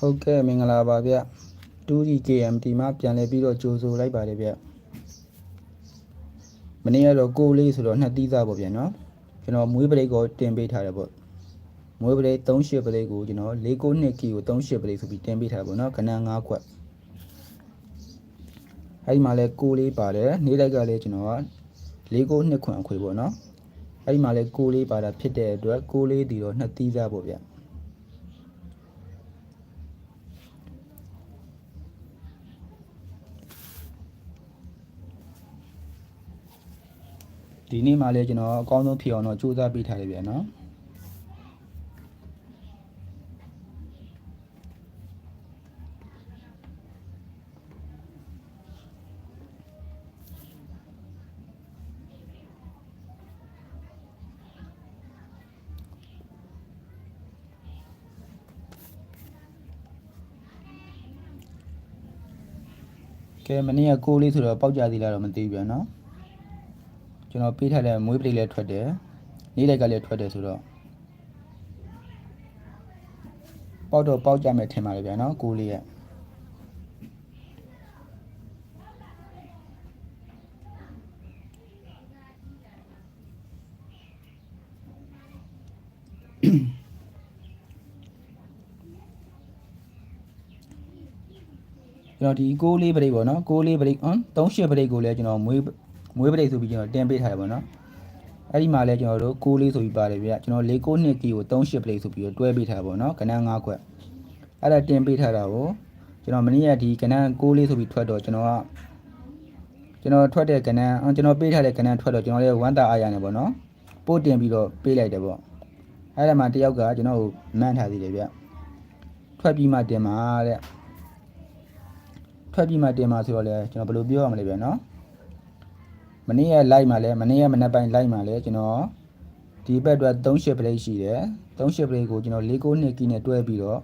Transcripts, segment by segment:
ဟုတ်ကဲ့မင်္ဂလာပါဗျ 2D KMT မှာပြန်လည်ပြီးတော့ကြိုဆိုလိုက်ပါတယ်ဗျမနေ့ကတော့ကိုလေးဆိုတော့နှစ်သီးသားပေါ့ဗျနော်ကျွန်တော်မွေးပရိတ်ကိုတင်ပေးထားတယ်ပေါ့မွေးပရိတ်38ပရိတ်ကိုကျွန်တော်692ကီကို38ပရိတ်ဆိုပြီးတင်ပေးထားတယ်ပေါ့နော်ခဏ9ခွက်အဲ့ဒီမှာလဲကိုလေးပါတယ်နေ့တိုက်ကလည်းကျွန်တော်က692ခွက်အခွေပေါ့နော်အဲ့ဒီမှာလဲကိုလေးပါတာဖြစ်တဲ့အတွက်ကိုလေးတီတော့နှစ်သီးသားပေါ့ဗျ ဒီနေ့မှလည်းကျွန်တော်အကောင်းဆုံးဖြစ်အောင်တော့စူးစမ်းပေးထားတယ်ဗျာနော်ကဲမနေ့ကကိုလေးဆိုတော့ပေါက်ကြသေးလားတော့မသိဘူးဗျာနော် ကျွန်တော်ပေးထားတဲ့မွေးပရိတ်လည်းထွက်တယ်နေ့တိုက်ကလည်းထွက်တယ်ဆိုတော့ပေါက်တော့ပေါက်ကြမယ်ထင်ပါတယ်ဗျာနော်ကိုလေးရဲ့ကျွန်တော်ဒီကိုလေးပရိတ်ပေါ့နော်ကိုလေးပရိတ်ဟမ်38ပရိတ်ကိုလည်းကျွန်တော်မွေး မွေးပရိတ်ဆိုပြီးကျွန်တော်တင်ပေးထားတယ်ပေါ့နော်အဲ့ဒီမှာလဲကျွန်တော်တို့6လေးဆိုပြီးပါတယ်ဗျကျွန်တော်၄9နှစ်ကီကို38ပရိတ်ဆိုပြီးတော့တွဲပေးထားပေါ့နော်ကဏ္ဍ9ခွက်အဲ့ဒါတင်ပေးထားတာကိုကျွန်တော်မနေ့ကဒီကဏ္ဍ6လေးဆိုပြီးထွက်တော့ကျွန်တော်ကကျွန်တော်ထွက်တဲ့ကဏ္ဍကျွန်တော်ပေးထားတဲ့ကဏ္ဍထွက်တော့ကျွန်တော်လည်းဝမ်းသာအားရနေပေါ့နော်ပို့တင်ပြီးတော့ပေးလိုက်တယ်ပေါ့အဲ့ဒါမှတယောက်ကကျွန်တော်ကိုမန်းထားသေးတယ်ဗျထွက်ပြီးမှတင်ပါတဲ့ထွက်ပြီးမှတင်ပါဆိုတော့လဲကျွန်တော်ဘယ်လိုပြောရမလဲဗျနော် မနေ့က live မှာလဲမနေ့ကမနက်ပိုင်း live မှာလဲကျွန်တော်ဒီဘက်အတွက်38 play ရှိတယ်38 play ကိုကျွန်တော်692ကီနဲ့တွဲပြီးတော့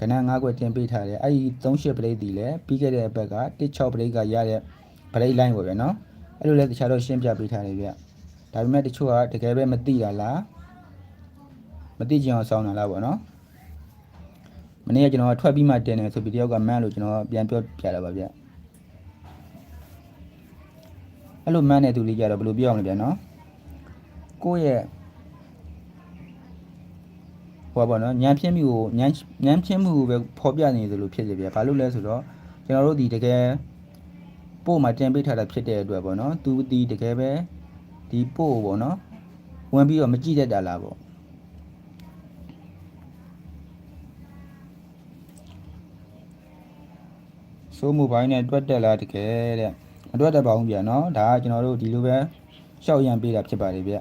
ကဏ္ဍ9ခွက်တင်ပေးထားတယ်အဲ့ဒီ38 play ဒီလဲပြီးခဲ့တဲ့ဘက်က16 play ကရတဲ့ play line ပေါ့ဗျာနော်အဲ့လိုလဲတခြားတော့ရှင်းပြပေးထားတယ်ဗျဒါပေမဲ့တချို့ကတကယ်ပဲမသိတာလားမသိကြအောင်စောင်းတာလားပေါ့နော်မနေ့ကကျွန်တော်ထွက်ပြီးမှတင်တယ်ဆိုပြီးတယောက်ကမန်းလို့ကျွန်တော်ပြန်ပြောပြတာပါဗျ အဲ့လိုမှန်းတဲ့သူလေးကြတော့ဘယ်လိုပြောအောင်လဲဗျာနော်ကိုယ့်ရဲ့ဟိုပါပေါ့နော်ညံပြင်းမှုကိုညံညံပြင်းမှုကိုပဲဖော်ပြနေသလိုဖြစ်နေဗျာဘာလို့လဲဆိုတော့ကျွန်တော်တို့ဒီတကယ်ပို့မှာတင်ပေးထားတာဖြစ်တဲ့အတွက်ပေါ့နော်သူဒီတကယ်ပဲဒီပို့ပေါ့နော်ဝင်ပြီးတော့မကြည့်တတ်တာလားပေါ့ဆိုးမှုပိုင်းနဲ့တွက်တက်လာတကယ်တဲ့ မတွက်တတ်ပါဘူးဗျာနော်ဒါကကျွန်တော်တို့ဒီလိုပဲရှောက်ရံပေးတာဖြစ်ပါတယ်ဗျ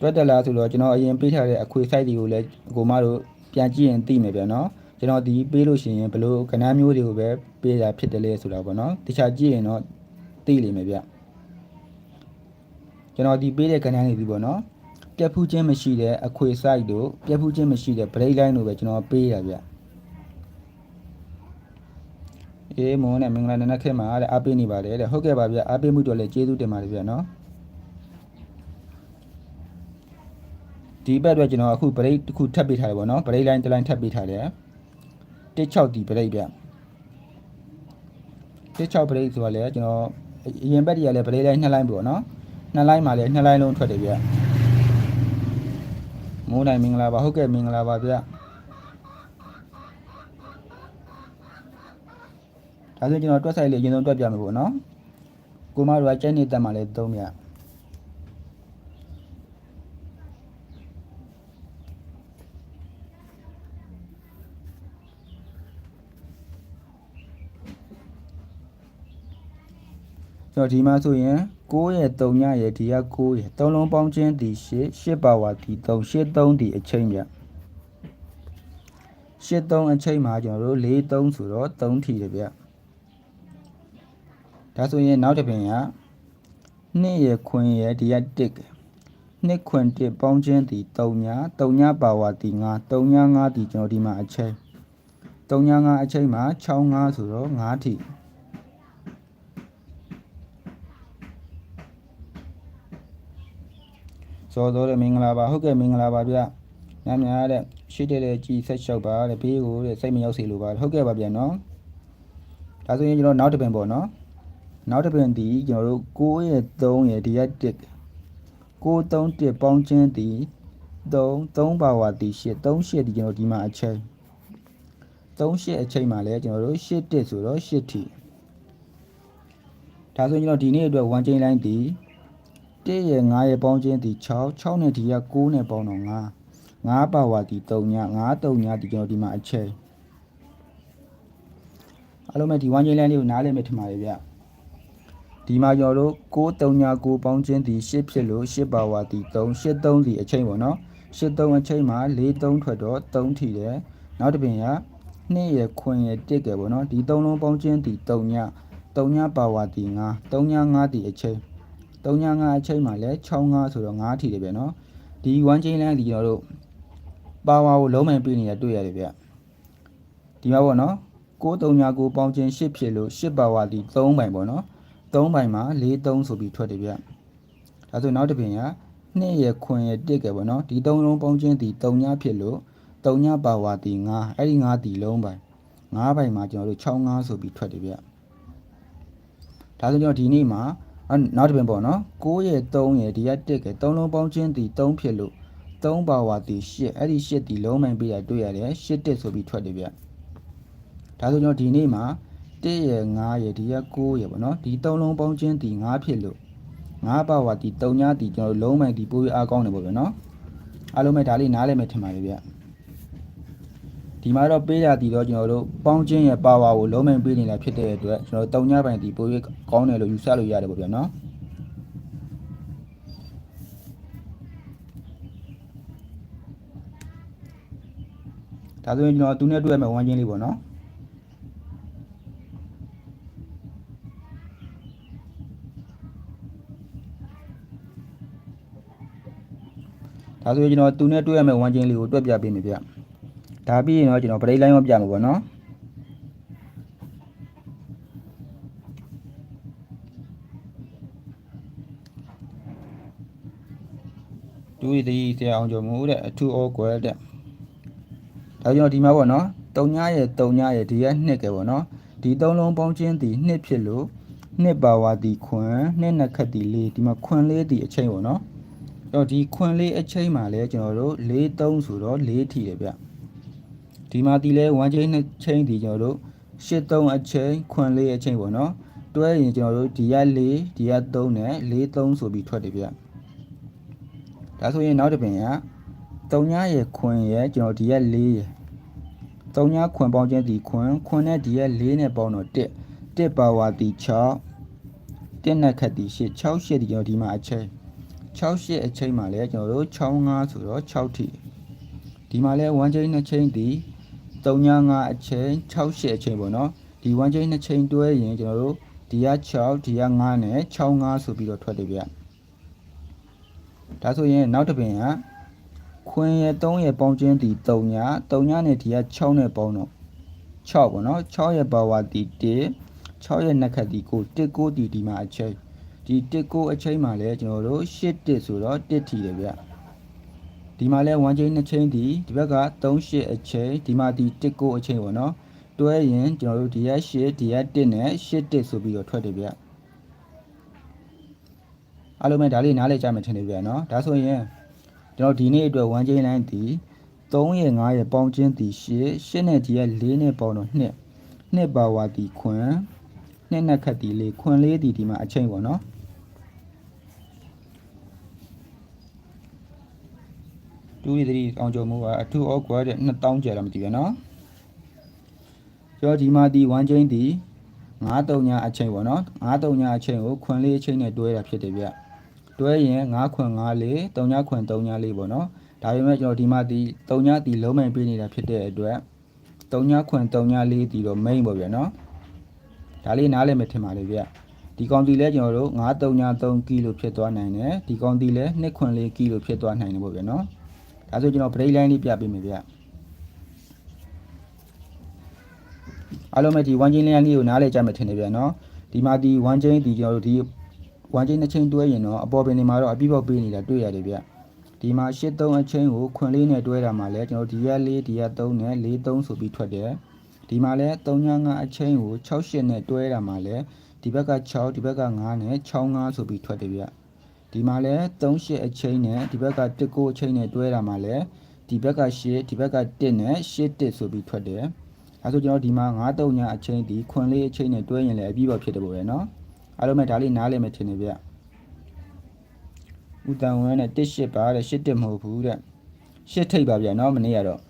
တွက်တက်လာဆိုတော့ကျွန်တော်အရင်ပေးထားတဲ့အခွေ site တွေကိုလည်းအကိုမတို့ပြန်ကြည့်ရင်သိမယ်ဗျာနော်ကျွန်တော်ဒီပေးလို့ရှိရင်ဘလို့ကဏ္ဍမျိုးတွေကိုပဲပေးတာဖြစ်တယ်လေဆိုတာပေါ့နော်တခြားကြည့်ရင်တော့သိလိမ့်မယ်ဗျကျွန်တော်ဒီပေးတဲ့ကဏ္ဍတွေဒီပေါ့နော် ပြက်ဖူးခြင်းမရှိတဲ့အခွေ site တို့ပြက်ဖူးခြင်းမရှိတဲ့ break line တို့ပဲကျွန်တော်ပေးရဗျအေးမုန်းနဲ့မင်္ဂလာနံနက်ခေတ်မှာတဲ့အားပေးနေပါတယ်တဲ့ဟုတ်ကဲ့ပါဗျအားပေးမှုတော့လည်းကျေးဇူးတင်ပါတယ်ဗျနော်ဒီဘက်အတွက်ကျွန်တော်အခု break တစ်ခုထပ်ပေးထားတယ်ပေါ့နော် break line တစ် line ထပ်ပေးထားတယ်16ဒီ break ဗျ16 break ဆိုတာလည်းကျွန်တော်အရင်ဘက်တည်းကလည်း break line 2 line ပေါ့နော်2 line မှာလည်း2 line လုံးထွက်တယ်ဗျ မိုးနိုင်မင်္ဂလာပါဟုတ်ကဲ့မင်္ဂလာပါဗျဒါဆိုကျွန်တော်တွက်ဆိုင်လေးအရင်ဆုံးတွက်ပြမယ်ပေါ့နော်ကိုမတို့ကကျဲနေတက်မှလည်းသုံးမြကျွန်တော်ဒီမှာဆိုရင် 6ရဲ့3ညရဲ့ဒီက6ရဲ့3လုံးပေါင်းခြင်းဒီ8 8ပါဝါဒီ3 8 3ဒီအချိန်ပြ8 3အချိန်မှာကျွန်တော်တို့4 3ဆိုတော့3ထီတယ်ဗျဒါဆိုရင်နောက်တစ်ပင်က2ရဲ့ခွင်ရဲ့ဒီက1နှစ်ခွင်1ပေါင်းခြင်းဒီ3ည3ညပါဝါဒီ9 3ည9ဒီကျွန်တော်ဒီမှာအချိန်3ည9အချိန်မှာ6 5ဆိုတော့9ထီ စော်တော်တဲ့မင်္ဂလာပါဟုတ်ကဲ့မင်္ဂလာပါဗျညများတဲ့ရှိတဲ့တဲ့ကြည်ဆက်လျှောက်ပါတဲ့ဘေးကိုတဲ့စိတ်မရောက်စေလိုပါဟုတ်ကဲ့ပါဗျနော်ဒါဆိုရင်ကျွန်တော်နောက်တစ်ပင်ပေါ့နော်နောက်တစ်ပင်ဒီကျွန်တော်တို့9ရဲ့3ရဲ့ဒီရက်1 931ပေါင်းချင်းဒီ3 3ပါဝါဒီ8 3 8ဒီကျွန်တော်ဒီမှာအချိန်3 8အချိန်မှာလဲကျွန်တော်တို့8တစ်ဆိုတော့8ထီဒါဆိုရင်ကျွန်တော်ဒီနေ့အတွက်1ချိန်လိုင်းဒီ 1ရဲ့9ရဲ့ပေါင်းချင်းဒီ6 6နဲ့ဒီက9နဲ့ပေါင်းတော့9 9ပါဝါဒီ3ည9 3ညဒီကျွန်တော်ဒီမှာအချိန်အားလုံးပဲဒီ1ချိန်လိုင်းလေးကိုနားလည်မယ်ထင်ပါတယ်ဗျဒီမှာကျွန်တော်တို့6 3ည9ပေါင်းချင်းဒီ8ဖြစ်လို့8ပါဝါဒီ3 8 3ဒီအချိန်ပေါ့နော်8 3အချိန်မှာ4 3ထွက်တော့3ထီတယ်နောက်တစ်ပင်က2ရယ်ခွင်ရယ်1ကယ်ပေါ့နော်ဒီ3လုံးပေါင်းချင်းဒီ3ည3ညပါဝါဒီ9 3ည9ဒီအချိန် 3ည9အချိန်မှာလဲ6 9ဆိုတော့9ထီတယ်ဗျနော်ဒီ1ချိန်လိုင်းဒီကျွန်တော်တို့ပါဝါကိုလုံးမှန်ပြနေတာတွေ့ရတယ်ဗျဒီမှာပေါ့နော်6 3ည9ပေါင်းချင်း8ဖြစ်လို့8ပါဝါဒီ3ပိုင်ပေါ့နော်3ပိုင်မှာ4 3ဆိုပြီးထွက်တယ်ဗျဒါဆိုနောက်တစ်ပင်က2ရယ်ခွင်ရယ်1ကယ်ပေါ့နော်ဒီ3လုံးပေါင်းချင်းဒီ3ညဖြစ်လို့3ညပါဝါဒီ9အဲ့ဒီ9ဒီလုံးပိုင်9ပိုင်မှာကျွန်တော်တို့6 9ဆိုပြီးထွက်တယ်ဗျဒါဆိုကျွန်တော်ဒီနေ့မှာ နောက်တစ်ပင်ပေါ့နော်9ရယ်3ရယ်ဒီက1ကယ်3လုံးပေါင်းချင်းဒီ3ဖြစ်လို့3ပါဝါဒီ8အဲ့ဒီ8ဒီလုံးမိုင်ပြရတွေ့ရတယ်8တက်ဆိုပြီးထွက်တယ်ဗျဒါဆိုကျွန်တော်ဒီနေ့မှာ1ရယ်9ရယ်ဒီက9ရယ်ပေါ့နော်ဒီ3လုံးပေါင်းချင်းဒီ9ဖြစ်လို့9ပါဝါဒီ3ညဒီကျွန်တော်လုံးမိုင်ဒီပိုးရအားကောင်းတယ်ပေါ့ဗျာနော်အားလုံးပဲဒါလေးနားလည်မယ်ထင်ပါတယ်ဗျ ဒီမှာတော့ပေးရတည်တော့ကျွန်တော်တို့ပေါင်းချင်းရဲ့ပါဝါကိုလုံးမိုင်ပေးနေတာဖြစ်တဲ့အတွက်ကျွန်တော်3ညပိုင်ဒီပိုးရကောင်းတယ်လို့ယူဆလို့ရတယ်ပေါ့ဗျာနော်ဒါဆိုရင်ကျွန်တော်သူနဲ့တွေ့ရမယ့်ဝမ်းချင်းလေးပေါ့နော်ဒါဆိုရင်ကျွန်တော်သူနဲ့တွေ့ရမယ့်ဝမ်းချင်းလေးကိုတွက်ပြပေးမယ်ဗျ ဒါပြီးရင်တော့ကျွန်တော်ပရိတ်လိုင်းရောပြမှာပေါ့နော်ဒူရီတီဆရာအောင်ကျော်မူတဲ့အထူဩကွယ်တဲ့ဒါကျွန်တော်ဒီမှာပေါ့နော်တုံညရဲ့တုံညရဲ့ဒီရဲ့နှစ်ကယ်ပေါ့နော်ဒီသုံးလုံးပေါင်းချင်းဒီနှစ်ဖြစ်လို့နှစ်ပါဝါဒီခွန်နှစ်နှစ်ခတ်ဒီလေးဒီမှာခွန်လေးဒီအချိန်ပေါ့နော်တော့ဒီခွန်လေးအချိန်မှာလဲကျွန်တော်တို့၄3ဆိုတော့၄ထီတယ်ဗျ ဒီမှာဒီလဲ1ချိန်2ချိန်ဒီကျွန်တော်တို့8 3အချိန်ခွန်လေးအချိန်ပေါ့နော်တွဲရင်ကျွန်တော်တို့ဒီက4ဒီက3နဲ့4 3ဆိုပြီးထွက်တယ်ဗျဒါဆိုရင်နောက်တစ်ပင်က3ညရဲ့ခွန်ရဲ့ကျွန်တော်ဒီက4ရဲ့3ညခွန်ပေါင်းခြင်းဒီခွန်ခွန်နဲ့ဒီက4နဲ့ပေါင်းတော့1 1ပါဝါဒီ6 1နဲ့ခတ်ဒီ8 6 8ဒီကျွန်တော်ဒီမှာအချိန်6ရှစ်အချိန်မှာလဲကျွန်တော်တို့65ဆိုတော့6ထိဒီမှာလဲ1ချိန်2ချိန်ဒီ 35အချိန်6ရှစ်အချိန်ပေါ့နော်ဒီ1ချိန်2ချိန်တွဲရင်ကျွန်တော်တို့ဒီက6ဒီက9နဲ့65ဆိုပြီးတော့ထွက်တယ်ဗျဒါဆိုရင်နောက်တစ်ပင်ကခွင်ရ3ရပေါင်းချင်းဒီ3ည3ညနဲ့ဒီက6နဲ့ပေါင်းတော့6ပေါ့နော်6ရပါဝါဒီ1 6ရနှစ်ခတ်ဒီကို1 9ဒီဒီမှာအချိန်ဒီတစ်ကိုအချိန်မှာလဲကျွန်တော်တို့8တစ်ဆိုတော့1ထီတယ်ဗျ ဒီမှာလဲ1ချိန်2ချိန်ဒီဒီဘက်က3 8အချိန်ဒီမှာဒီတစ်ကိုအချိန်ပေါ့နော်တွဲရင်ကျွန်တော်တို့ဒီရက်8ဒီရက်1နဲ့8တစ်ဆိုပြီးတော့ထွက်တယ်ဗျအားလုံးပဲဒါလေးနားလည်ကြမယ်ထင်တယ်ဗျနော်ဒါဆိုရင်ကျွန်တော်ဒီနေ့အတွက်1ချိန်လိုင်းဒီ3ရ5ရပေါင်းချင်းဒီ8 8နဲ့ဒီရက်4နဲ့ပေါင်းတော့2 2ပါဝါဒီခွန်းနှစ်နှစ်ခတ်ဒီလေးခွန်လေးဒီဒီမှာအချိန်ပေါ့နော် တူရီတီအောင်ကြုံမှုကအထူဩကွာတဲ့2000ကျယ်တော့မသိဘူးနော်ကျော်ဒီမှာဒီ1ချင်းဒီ93ညအချိန်ပေါ့နော်93ညအချိန်ကိုခွန်လေးအချိန်နဲ့တွဲတာဖြစ်တယ်ဗျတွဲရင်9ခွန်9လေး3ညခွန်3ညလေးပေါ့နော်ဒါပေမဲ့ကျွန်တော်ဒီမှာဒီ3ညဒီလုံးမိုင်ပေးနေတာဖြစ်တဲ့အတွက်3ညခွန်3ညလေးဒီတော့ main ပေါ့ဗျာနော်ဒါလေးနားလည်မယ်ထင်ပါလေဗျဒီကောင်တီလဲကျွန်တော်တို့933ကီလိုဖြစ်သွားနိုင်တယ်ဒီကောင်တီလဲ2ခွန်လေးကီလိုဖြစ်သွားနိုင်တယ်ပေါ့ဗျာနော် ဒါဆိုကျွန်တော် break line လေးပြပေးမယ်ဗျအားလုံးပဲဒီ1 chain line လေးကိုနားလည်ကြမယ်ထင်တယ်ဗျနော်ဒီမှာဒီ1 chain ဒီကျွန်တော်တို့ဒီ1 chain 2 chain တွဲရင်တော့အပေါ်ပင်တွေမှာတော့အပြည့်ပေါက်ပေးနေတာတွေ့ရတယ်ဗျဒီမှာရှစ်3အချင်းကိုခွန်လေးနဲ့တွဲတာမှာလဲကျွန်တော်ဒီရက်4ဒီရက်3နဲ့4 3ဆိုပြီးထွက်တယ်ဒီမှာလဲ3ည5အချင်းကို6 8နဲ့တွဲတာမှာလဲဒီဘက်က6ဒီဘက်က9နဲ့6 5ဆိုပြီးထွက်တယ်ဗျ ဒီမှာလဲ3 8အချင်းနဲ့ဒီဘက်က1 9အချင်းနဲ့တွဲတာမှာလဲဒီဘက်က8ဒီဘက်က1နဲ့8 1ဆိုပြီးထွက်တယ်အဲဆိုကျွန်တော်ဒီမှာ9 3ညအချင်းဒီခွန်လေးအချင်းနဲ့တွဲရင်လည်းအပြီးပေါ်ဖြစ်တယ်ပေါ့လေနော်အားလုံးပဲဒါလေးနားလည်မယ်ထင်တယ်ဗျဥတန်ဝန်းနဲ့တစ်ရှစ်ပါတဲ့ရှစ်တစ်မဟုတ်ဘူးတဲ့ရှစ်ထိပ်ပါဗျာနော်မနေ့ကတော့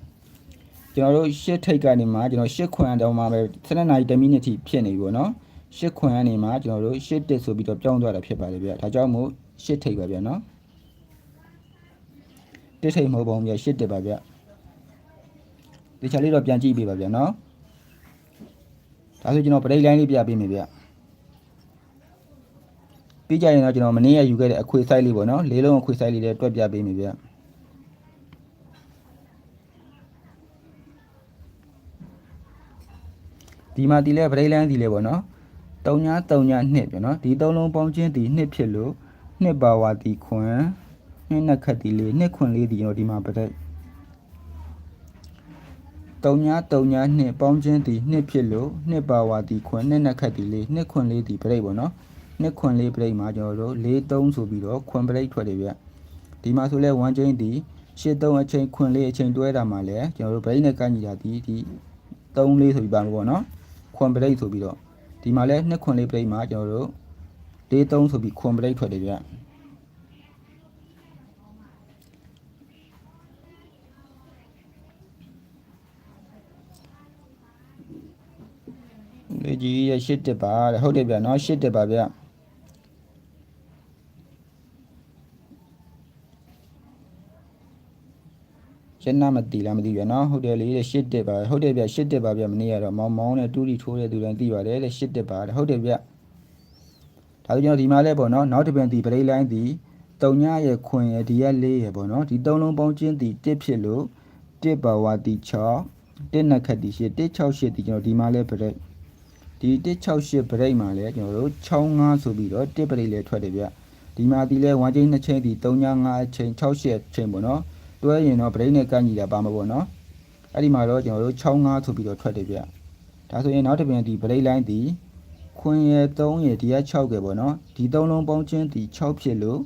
ကျွန်တော်တို့ရှစ်ထိပ်ကနေမှကျွန်တော်ရှစ်ခွန်တောင်မှပဲ7နာရီ10မိနစ်ထိဖြစ်နေပြီပေါ့နော်ရှစ်ခွန်ကနေမှကျွန်တော်တို့ရှစ်တစ်ဆိုပြီးတော့ပြောင်းသွားတာဖြစ်ပါတယ်ဗျာဒါကြောင့်မို့ ရှစ်ထိပ်ပါဗျာနော်တစ်ထိပ်မဟုတ်ပါဘူးဗျာရှစ်တစ်ပါဗျာဒီချာလေးတော့ပြန်ကြည့်ပေးပါဗျာနော်ဒါဆိုကျွန်တော်ပရိတ်လိုင်းလေးပြပေးမယ်ဗျာပြီးကြရင်တော့ကျွန်တော်မနေ့ကယူခဲ့တဲ့အခွေ site လေးပေါ့နော်လေးလုံးအခွေ site လေးတွေတွက်ပြပေးမယ်ဗျဒီမှာဒီလဲဗရိတ်လန်းဒီလဲပေါ့နော်3ည3ည2ပြနော်ဒီသုံးလုံးပေါင်းချင်းဒီ2ဖြစ်လို့ 2ပါဝါဒီခွန်2နှစ်ခတ်ဒီလေး2ခွန်လေးဒီကျွန်တော်ဒီမှာဗရိတ်3ည3ည2ပေါင်းချင်းဒီ2ဖြစ်လို့2ပါဝါဒီခွန်2နှစ်ခတ်ဒီလေး2ခွန်လေးဒီဗရိတ်ပေါ့နော်နှစ်ခွန်လေးပရိတ်မှာကျွန်တော်တို့၄3ဆိုပြီးတော့ခွန်ပရိတ်ထွက်တယ်ဗျဒီမှာဆိုလဲ1ချင်းဒီရှစ်3အချိန်ခွန်လေးအချိန်တွဲတာမှာလဲကျွန်တော်တို့ပရိတ်နဲ့ကန့်ညီတာဒီဒီ3လေးဆိုပြီးပါမှာပေါ့နော်ခွန်ပရိတ်ဆိုပြီးတော့ဒီမှာလဲနှစ်ခွန်လေးပရိတ်မှာကျွန်တော်တို့ ၄3ဆိုပြီးခွန်ပရိတ်ထွက်တယ်ဗျလေကြီးရရှစ်တက်ပါတဲ့ဟုတ်တယ်ဗျနော်ရှစ်တက်ပါဗျရှင်းနာမတီလားမသိဗျာနော်ဟုတ်တယ်လေတဲ့ရှစ်တက်ပါဟုတ်တယ်ဗျရှစ်တက်ပါဗျမနေ့ကတော့မောင်မောင်းနဲ့တူတီထိုးတဲ့သူတိုင်းသိပါတယ်တဲ့ရှစ်တက်ပါတဲ့ဟုတ်တယ်ဗျ ဒါဆိုကျွန်တော်ဒီမှာလဲပေါ့နော်နောက်တစ်ပြန်ဒီပရိတ်လိုင်းဒီတုံညရဲ့ခွင်ရဲ့ဒီရက်လေးရဲ့ပေါ့နော်ဒီသုံးလုံးပေါင်းချင်းဒီတစ်ဖြစ်လို့တစ်ပါဝါဒီ6တစ်နှစ်ခတ်ဒီရှစ်တစ်68ဒီကျွန်တော်ဒီမှာလဲပရိတ်ဒီ168 break မှာလဲကျွန်တော်တို့65ဆိုပြီးတော့1 break လဲထွက်တယ်ဗျဒီမှာဒီလဲ1ချိန်2ချိန်ဒီ3.5အချိန်68အချိန်ပေါ့နော်တွဲရင်တော့ break နဲ့ကန့်ညီတာပါမှာပေါ့နော်အဲ့ဒီမှာတော့ကျွန်တော်တို့65ဆိုပြီးတော့ထွက်တယ်ဗျဒါဆိုရင်နောက်တစ်ပြန်ဒီ break line ဒီ ခွင်ရ3ရဒီက6ကပေါ့နော်ဒီ3လုံးပေါင်းချင်းဒီ6ဖြစ်လို့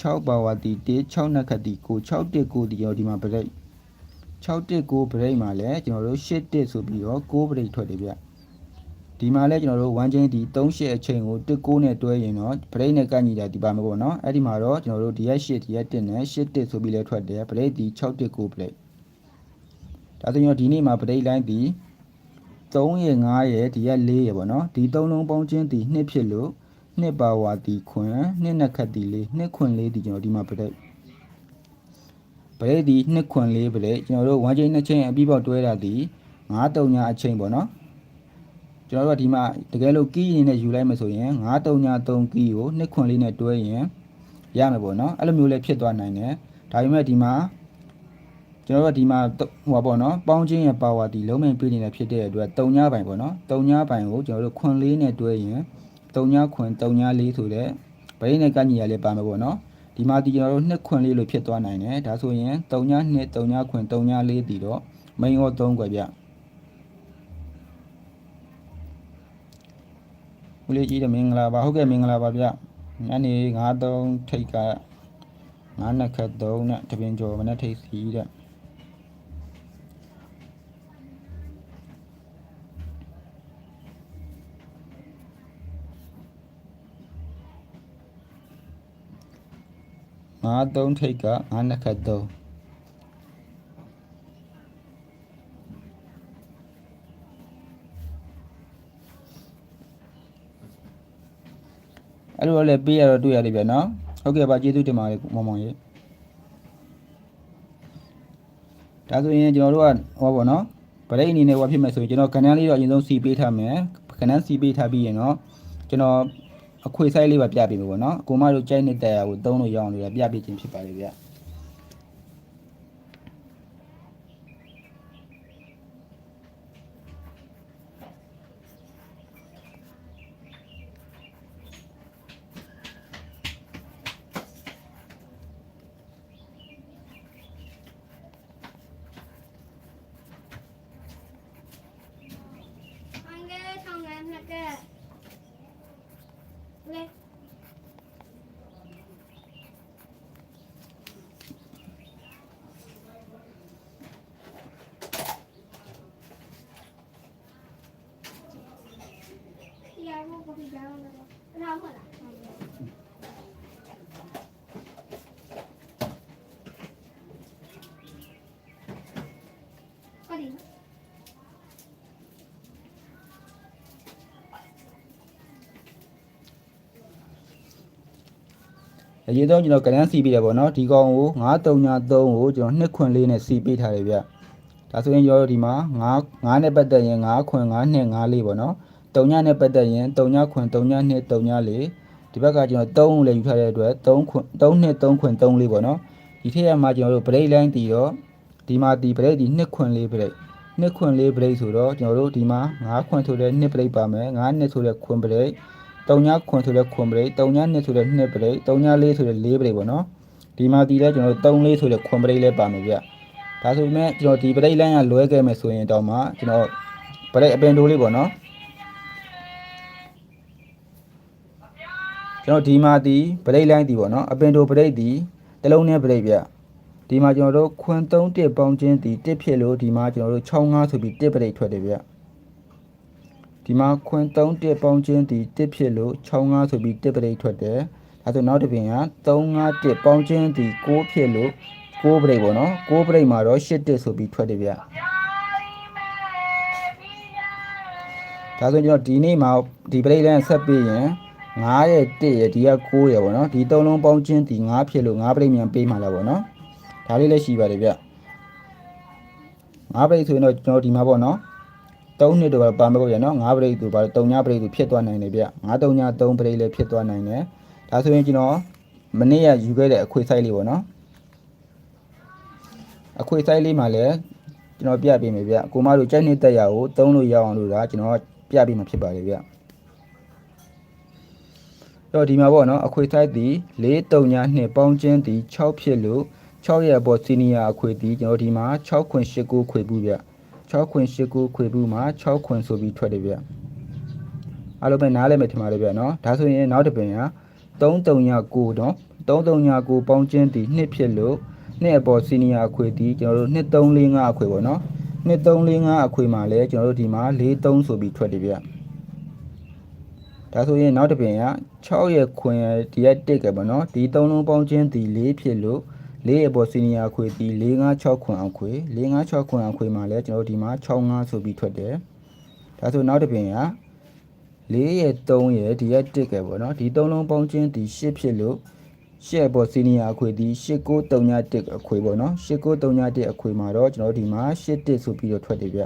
6ပါဝါဒီ1 6နှစ်ခတ်ဒီကို6တစ်ကိုဒီရောဒီမှာ break 6တစ်ကို break မှာလဲကျွန်တော်တို့8တစ်ဆိုပြီးတော့6 break ထွက်တယ်ဗျဒီမှာလဲကျွန်တော်တို့1ချင်းဒီ38အချိန်ကို19နဲ့တွဲရင်တော့ break နဲ့ကန့်ညီတာဒီပါမှာပေါ့နော်အဲ့ဒီမှာတော့ကျွန်တော်တို့ဒီရက်8ဒီရက်1နဲ့8 1ဆိုပြီးလဲထွက်တယ် break ဒီ619 break ဒါဆိုရင်ဒီနေ့မှာ break line ဒီ 3ရ5ရဒီရက်4ရပေါ့နော်ဒီ3လုံးပေါင်းချင်းဒီ2ဖြစ်လို့2ပါဝါဒီခွန်2နှစ်ခတ်ဒီလေး2ခွန်လေးဒီကျွန်တော်ဒီမှာ break break ဒီ2ခွန်လေး break ကျွန်တော်တို့1ချိန်2ချိန်အပြီးပေါက်တွဲတာဒီ9 3ညအချိန်ပေါ့နော်ကျွန်တော်တို့ကဒီမှာတကယ်လို့ကီးရင်နဲ့ယူလိုက်မှဆိုရင်933ကီးကိုနှစ်ခွန်လေးနဲ့တွဲရင်ရမယ်ပေါ့နော်အဲ့လိုမျိုးလည်းဖြစ်သွားနိုင်တယ်ဒါပေမဲ့ဒီမှာ ကျွန်တော်တို့ကဒီမှာဟိုပါပေါ့နော်ပေါင်းချင်းရဲ့ပါဝါဒီလုံးမိန်ပြနေတယ်ဖြစ်တဲ့အတွက်3ညပိုင်ပေါ့နော်3ညပိုင်ကိုကျွန်တော်တို့ခွန်လေးနဲ့တွဲရင်3ညခွန်3ညလေးဆိုတဲ့ဗရိနဲ့ကညီရလေးပါမယ်ပေါ့နော်ဒီမှာဒီကျွန်တော်တို့နှစ်ခွန်လေးလို့ဖြစ်သွားနိုင်တယ်ဒါဆိုရင်3ည2 3ညခွန်3ညလေးတည်တော့မိန်ရော3ခွဲပြဦးလေးကြီးတမင်္ဂလာပါဟုတ်ကဲ့မင်္ဂလာပါဗျညနေ93ထိတ်က9နှစ်ခတ်3နဲ့တပင်ကျော်မနဲ့ထိတ်စီတဲ့ ငါးသုံးထိတ်ကငါးနှစ်ခတ်သုံးအဲ့လိုလည်းပေးရတော့တွေ့ရတယ်ဗျနော်ဟုတ်ကဲ့ပါကျေးဇူးတင်ပါတယ်မောင်မောင်ရေဒါဆိုရင်ကျွန်တော်တို့ကဟောပေါ့နော်ဗရိတ်အနေနဲ့ဟောဖြစ်မယ်ဆိုရင်ကျွန်တော်ကဏ္ဍလေးတော့အရင်ဆုံးစီပေးထားမယ်ကဏ္ဍစီပေးထားပြီးရင်တော့ကျွန်တော် အခွေဆိုင်လေးပါပြပေးမယ်ပေါ့နော်အကိုမတို့ကြိုက်နေတဲ့ရာကိုသုံးလို့ရအောင်လို့ပြပေးခြင်းဖြစ်ပါတယ်ဗျ လေ ရအောင်ကိုပြကြအောင်လားနားမလားကိုဒီအရေးဆုံးကျွန်တော်ကလန်းစီပေးတယ်ပေါ့နော်ဒီကောင်ကို933ကိုကျွန်တော်နှစ်ခွင်လေးနဲ့စီပေးထားတယ်ဗျဒါဆိုရင်ကျွန်တော်တို့ဒီမှာ9 9နဲ့ပတ်သက်ရင်9ခွင်9နှစ်9လေးပေါ့နော် 3ညနဲ့ပတ်သက်ရင်3ညခွင်3ညနှစ်3ညလေးဒီဘက်ကကျွန်တော်3လည်းယူထားတဲ့အတွက်3ခွင်3နှစ်3ခွင်3လေးပေါ့နော်ဒီထက်ရမှာကျွန်တော်တို့ break line တီတော့ဒီမှာဒီ break ဒီနှစ်ခွင်လေး break နှစ်ခွင်လေး break ဆိုတော့ကျွန်တော်တို့ဒီမှာ9ခွင်ဆိုတဲ့နှစ် break ပါမယ်9နှစ်ဆိုတဲ့ခွင် break 3ညခွန်ဆိုတဲ့ခွန်ပရိတ်3ည2ဆိုတဲ့2ပရိတ်3ည4ဆိုတဲ့4ပရိတ်ပေါ့နော်ဒီမှာဒီလဲကျွန်တော်တို့3 4ဆိုတဲ့ခွန်ပရိတ်လဲပါမယ်ဗျဒါဆိုပေမဲ့ကျွန်တော်ဒီပရိတ်လိုင်းကလွဲခဲ့မယ်ဆိုရင်တော့မှကျွန်တော်ပရိတ်အပင်တိုးလေးပေါ့နော် ကျွန်တော်ဒီမှာဒီပရိတ်လိုင်းဒီပေါ့နော်အပင်တိုးပရိတ်ဒီတစ်လုံးနဲ့ပရိတ်ဗျဒီမှာကျွန်တော်တို့ခွန်3တစ်ပေါင်းချင်းဒီတစ်ဖြစ်လို့ဒီမှာကျွန်တော်တို့65ဆိုပြီးတစ်ပရိတ်ထွက်တယ်ဗျဒီမှာခွန်3တစ်ပေါင်းချင်းဒီတစ်ဖြစ်လို့65ဆိုပြီးတစ်ပရိတ်ထွက်တယ်ဒါဆိုနောက်တစ်ပြင်က35တစ်ပေါင်းချင်းဒီ6ဖြစ်လို့6ပရိတ်ပေါ့နော်6ပရိတ်မှာတော့8တစ်ဆိုပြီးထွက်တယ်ဗျဒါဆိုကျွန်တော်ဒီနေ့မှာဒီပရိတ်လမ်းဆက်ပြီးရင် 9ရဲ့1ရဲ့ဒီက9ရဲ့ပေါ့နော်ဒီသုံးလုံးပေါင်းချင်းဒီ9ဖြစ်လို့9ပရိတ်မြန်ပေးမှာလားပေါ့နော်ဒါလေးလည်းရှိပါတယ်ဗျ9ပရိတ်ဆိုရင်တော့ကျွန်တော်ဒီမှာပေါ့နော်3နှစ်တော့ပါမဟုတ်ရနော်9ပရိတ်သူပါ3ညပရိတ်သူဖြစ်သွားနိုင်တယ်ဗျ9 3ည3ပရိတ်လည်းဖြစ်သွားနိုင်တယ်ဒါဆိုရင်ကျွန်တော်မနေ့ကယူခဲ့တဲ့အခွေဆိုင်လေးပေါ့နော်အခွေဆိုင်လေးမှာလည်းကျွန်တော်ပြပေးမယ်ဗျကိုမတို့ကြိုက်နှစ်တက်ရကိုသုံးလို့ရအောင်လို့ဒါကျွန်တော်ပြပေးမှာဖြစ်ပါတယ်ဗျ တော့ဒီမှာပေါ့နော်အခွေဆိုင်သည်4 3ညနှစ်ပေါင်းချင်းသည်6ဖြစ်လို့6ရဲ့အပေါ်စီနီယာအခွေသည်ကျွန်တော်ဒီမှာ6ခွင်8ကိုခွေဘူးဗျ6ခွင်8ကိုခွေဘူးမှာ6ခွင်ဆိုပြီးထွက်တယ်ဗျအားလုံးပဲနားလဲမယ်ထင်ပါတယ်ဗျနော်ဒါဆိုရင်နောက်တစ်ပင်က3 3ည9တော့3 3ည9ပေါင်းချင်းသည်2ဖြစ်လို့နှစ်အပေါ်စီနီယာအခွေသည်ကျွန်တော်တို့2 3 4 5အခွေပေါ့နော်2 3 4 5အခွေမှာလဲကျွန်တော်တို့ဒီမှာ4 3ဆိုပြီးထွက်တယ်ဗျ ဒါဆိုရင်နောက်တစ်ပင်က6ရဲ့ခွင်ရဲ့ဒီရက်တစ်ကပေါ့နော်ဒီ3လုံးပေါင်းချင်းသည်4ဖြစ်လို့လေးရဲ့ပေါ်စီနီယာခွေဒီ4 5 6ခွန်အောင်ခွေ4 5 6ခွန်အောင်ခွေမှာလဲကျွန်တော်တို့ဒီမှာ6 5ဆိုပြီးထွက်တယ်ဒါဆိုနောက်တစ်ပြင်က4ရဲ့3ရဲ့ဒီရဲ့1ကပေါ့နော်ဒီ3လုံးပေါင်းချင်းဒီ8ဖြစ်လို့8ရဲ့ပေါ်စီနီယာခွေဒီ8 9 3ည1အခွေပေါ့နော်8 9 3ည1အခွေမှာတော့ကျွန်တော်တို့ဒီမှာ8 1ဆိုပြီးတော့ထွက်တယ်ဗျ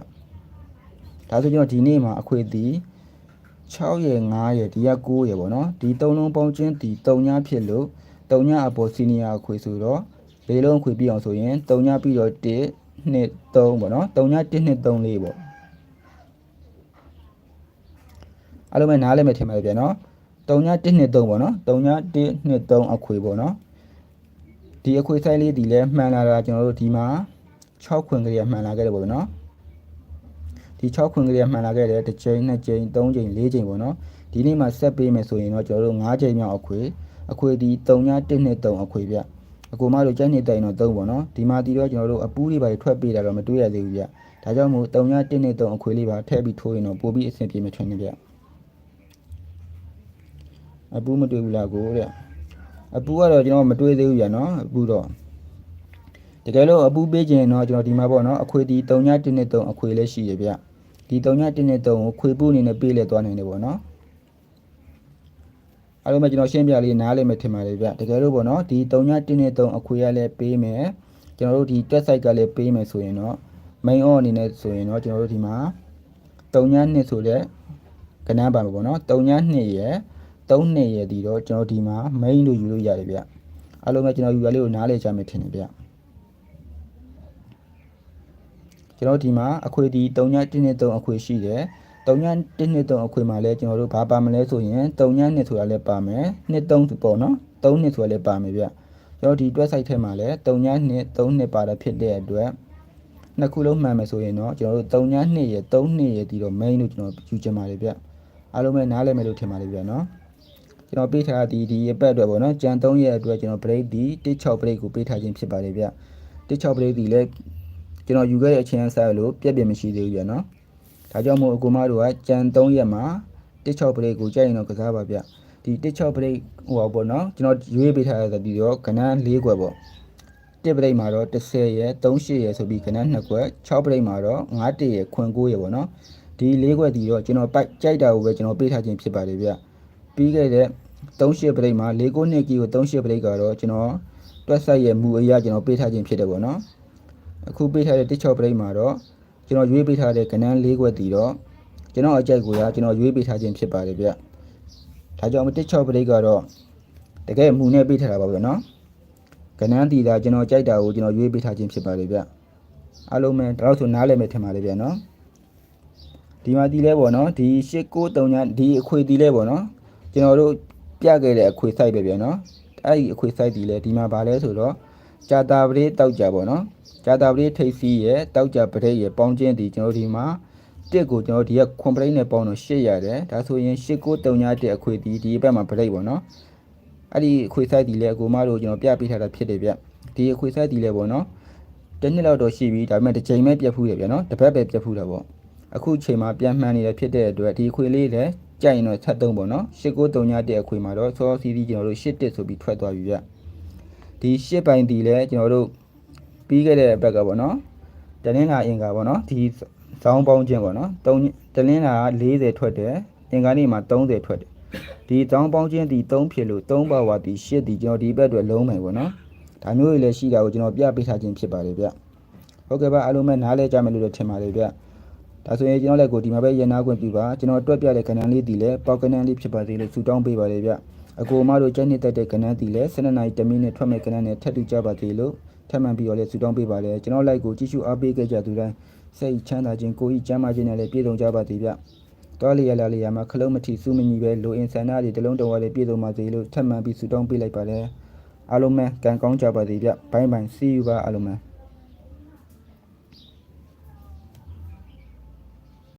ဒါဆိုကျွန်တော်ဒီနေ့မှာအခွေဒီ 6ရဲ့9ရဲ့ဒီက9ရဲ့ပေါ့နော်ဒီ3လုံးပေါင်းချင်းဒီ3ညဖြစ်လို့3ညအပေါ်စီနီယာခွေဆိုတော့လေးလုံးခွေပြအောင်ဆိုရင်3ညပြီးတော့1 2 3ပေါ့နော်3ည1 2 3လေးပေါ့အားလုံးပဲနားလဲမယ်ထင်ပါတယ်ဗျာနော်3ည1 2 3ပေါ့နော်3ည1 2 3အခွေပေါ့နော်ဒီအခွေဆိုင်လေးဒီလဲမှန်လာတာကျွန်တော်တို့ဒီမှာ6ခွင်ကလေးမှန်လာခဲ့တယ်ပေါ့နော် ဒီ6ခွင်ကလေးမှန်လာခဲ့တယ်တစ်ချိန်နှစ်ချိန်သုံးချိန်လေးချိန်ပေါ့နော်ဒီနေ့မှာဆက်ပေးမယ်ဆိုရင်တော့ကျွန်တော်တို့5ချိန်မြောက်အခွေအခွေဒီ3ည1 2 3အခွေဗျအကူမတို့ကြိုက်နေတိုင်တော့3ပေါ့နော်ဒီမှာဒီတော့ကျွန်တော်တို့အပူးလေးပါထွက်ပေးတာတော့မတွေ့ရသေးဘူးဗျဒါကြောင့်မို့3ည1 2 3အခွေလေးပါထည့်ပြီးထိုးရင်တော့ပိုပြီးအဆင်ပြေမယ်ထင်တယ်ဗျအပူးမတွေ့ဘူးလားကိုတဲ့အပူးကတော့ကျွန်တော်မတွေ့သေးဘူးဗျနော်အပူးတော့တကယ်လို့အပူးပေးခြင်းတော့ကျွန်တော်ဒီမှာပေါ့နော်အခွေဒီ3ည1 2 3အခွေလေးရှိရဗျ ဒီ3ည1 2 3ကိုခွေပူးအနေနဲ့ပေးလဲသွားနိုင်တယ်ပေါ့နော်အားလုံးပဲကျွန်တော်ရှင်းပြလေးနားလည်မယ်ထင်ပါတယ်ဗျတကယ်လို့ပေါ့နော်ဒီ3ည1နဲ့3အခွေရလဲပေးမယ်ကျွန်တော်တို့ဒီ test site ကလည်းပေးမယ်ဆိုရင်တော့ main on အနေနဲ့ဆိုရင်တော့ကျွန်တော်တို့ဒီမှာ3ည2ဆိုတဲ့ကဏ္ဍပါမှာပေါ့နော်3ည2ရယ်3နှစ်ရယ်ဒီတော့ကျွန်တော်ဒီမှာ main လို့ယူလို့ရတယ်ဗျအားလုံးပဲကျွန်တော်ယူရလေးကိုနားလည်ကြမယ်ထင်တယ်ဗျ ကျွန်တော်ဒီမှာအခွေဒီ3ည1နဲ့3အခွေရှိတယ်3ည1နှစ်3အခွေမှာလဲကျွန်တော်တို့ဘာပါမလဲဆိုရင်3ည2ဆိုတာလဲပါမယ်2 3ပေါ့နော်3နှစ်ဆိုတာလဲပါမယ်ဗျကျွန်တော်ဒီ website ထဲမှာလဲ3ည2 3နှစ်ပါတာဖြစ်တဲ့အတွက်နှစ်ခုလုံးမှန်မယ်ဆိုရင်တော့ကျွန်တော်တို့3ည2ရယ်3နှစ်ရယ်ဒီတော့ main လို့ကျွန်တော်ယူချင်ပါတယ်ဗျအားလုံးပဲနားလည်မယ်လို့ထင်ပါတယ်ဗျနော်ကျွန်တော်ပေးထားသည်ဒီအပတ်အတွက်ပေါ့နော်ကြံ3ရက်အတွက်ကျွန်တော် break ဒီ16 break ကိုပေးထားခြင်းဖြစ်ပါတယ်ဗျ16 break ဒီလည်း ကျွန်တော်ယူခဲ့တဲ့အချိန်အစားလို့ပြက်ပြက်မရှိသေးဘူးဗျနော်ဒါကြောင့်မို့အကူမတို့ကကြံ3ရက်မှာ16 break ကိုကြိုက်ရင်တော့ကစားပါဗျဒီ16 break ဟိုပါပေါ့နော်ကျွန်တော်ရွေးပေးထားတဲ့ဒီတော့ကဏ္ဍ၄ခွက်ပေါ့တစ်ပရိတ်မှာတော့30ရက်38ရက်ဆိုပြီးကဏ္ဍ2ခွက်6ပရိတ်မှာတော့51ရက်ခွင်9ရက်ပေါ့နော်ဒီ၄ခွက်ဒီတော့ကျွန်တော်ပိုက်ကြိုက်တာကိုပဲကျွန်တော်ပေးထားခြင်းဖြစ်ပါတယ်ဗျပြီးခဲ့တဲ့38ပရိတ်မှာ6-9ကီကို38ပရိတ်ကတော့ကျွန်တော်တွက်ဆက်ရဲ့မူအရာကျွန်တော်ပေးထားခြင်းဖြစ်တယ်ပေါ့နော် အခုပေးထားတဲ့16ပရိတ်မှာတော့ကျွန်တော်ရွေးပေးထားတဲ့ကဏ္ဍ၄ခွက်တည်တော့ကျွန်တော်အကြိုက်ကိုရကျွန်တော်ရွေးပေးထားခြင်းဖြစ်ပါတယ်ဗျဒါကြောင့်16ပရိတ်ကတော့တကယ်မူနဲ့ပေးထားတာပါဗျနော်ကဏ္ဍတည်တာကျွန်တော်ကြိုက်တာကိုကျွန်တော်ရွေးပေးထားခြင်းဖြစ်ပါတယ်ဗျအားလုံးပဲဒါတော့ဆိုနားလည်မယ်ထင်ပါတယ်ဗျနော်ဒီမှာတည်လဲပေါ့နော်ဒီ893ညဒီအခွေတည်လဲပေါ့နော်ကျွန်တော်တို့ပြခဲ့တဲ့အခွေ site ပဲပြန်နော်အဲ့ဒီအခွေ site ဒီလေဒီမှာဗာလဲဆိုတော့ ဂျာတာပရိတောက်ကြပေါ့နော်ဂျာတာပရိထိပ်စီးရဲ့တောက်ကြပရိရဲ့ပေါင်းချင်းဒီကျွန်တော်ဒီမှာတစ်ကိုကျွန်တော်ဒီကခွန်ပရိနဲ့ပေါင်းတော့8ရတယ်ဒါဆိုရင်8939အခွေဒီဒီဘက်မှာပရိပေါ့နော်အဲ့ဒီအခွေ site ဒီလေအကူမတို့ကျွန်တော်ပြပေးထားတာဖြစ်တယ်ဗျဒီအခွေ site ဒီလေပေါ့နော်တစ်နှစ်လောက်တော့ရှိပြီဒါပေမဲ့တစ်ချိန်ပဲပြတ်ဖူးတယ်ဗျနော်တစ်ပတ်ပဲပြတ်ဖူးတာပေါ့အခုချိန်မှာပြန်မှန်နေတဲ့ဖြစ်တဲ့အတွက်ဒီအခွေလေးလည်းကြိုက်ရင်တော့ဆက်သုံးပေါ့နော်8939တဲ့အခွေမှာတော့စောစီးစီးကျွန်တော်တို့8တက်ဆိုပြီးထွက်သွားပြီဗျ ဒီ8ပိုင်းဒီလဲကျွန်တော်တို့ပြီးခဲ့တဲ့ဘက်ကပေါ့နော်တနင်္လာအင်္ဂါပေါ့နော်ဒီဇောင်းပေါင်းခြင်းပေါ့နော်3တနင်္လာ40ထွက်တယ်အင်္ဂါနေ့မှာ30ထွက်တယ်ဒီဇောင်းပေါင်းခြင်းဒီ3ဖြစ်လို့3ပါဝါဒီ8ဒီကျွန်တော်ဒီဘက်အတွက်လုံးမယ်ပေါ့နော်ဒါမျိုးတွေလည်းရှိတာကိုကျွန်တော်ပြပေးထားခြင်းဖြစ်ပါတယ်ဗျဟုတ်ကဲ့ပါအားလုံးပဲနားလဲကြမယ်လို့လည်းထင်ပါတယ်ဗျဒါဆိုရင်ကျွန်တော်လည်းကိုဒီမှာပဲရန်နာခွင့်ပြုပါကျွန်တော်အတွက်ပြတဲ့ကဏ္ဍလေးတည်လဲပေါက်ကဏ္ဍလေးဖြစ်ပါသေးလို့ဆူတောင်းပေးပါလေဗျ အကိုမတို့ကြိုက်နှစ်တက်တဲ့ကဏ္ဍတည်လဲ12နာရီ10မိနစ်ထွက်မဲ့ကဏ္ဍနဲ့ထပ်တူကြပါသေးလို့ထပ်မံပြီးတော့လည်းဆူတောင်းပေးပါလေကျွန်တော်လိုက်ကိုကြည့်ရှုအားပေးခဲ့ကြသူတိုင်းစိတ်ချမ်းသာခြင်းကိုယ်ဤကျမ်းမာခြင်းနဲ့လည်းပြည့်စုံကြပါသေးဗျတော်လျာလာလျာမှာခလုံးမထီစုမညီပဲလိုအင်ဆန္ဒတွေတလုံးတော်ဝါတွေပြည့်စုံပါသေးလို့ထပ်မံပြီးဆူတောင်းပေးလိုက်ပါလေအားလုံးပဲကံကောင်းကြပါသေးဗျဘိုင်းဘိုင်း see you ပါအားလုံးပဲ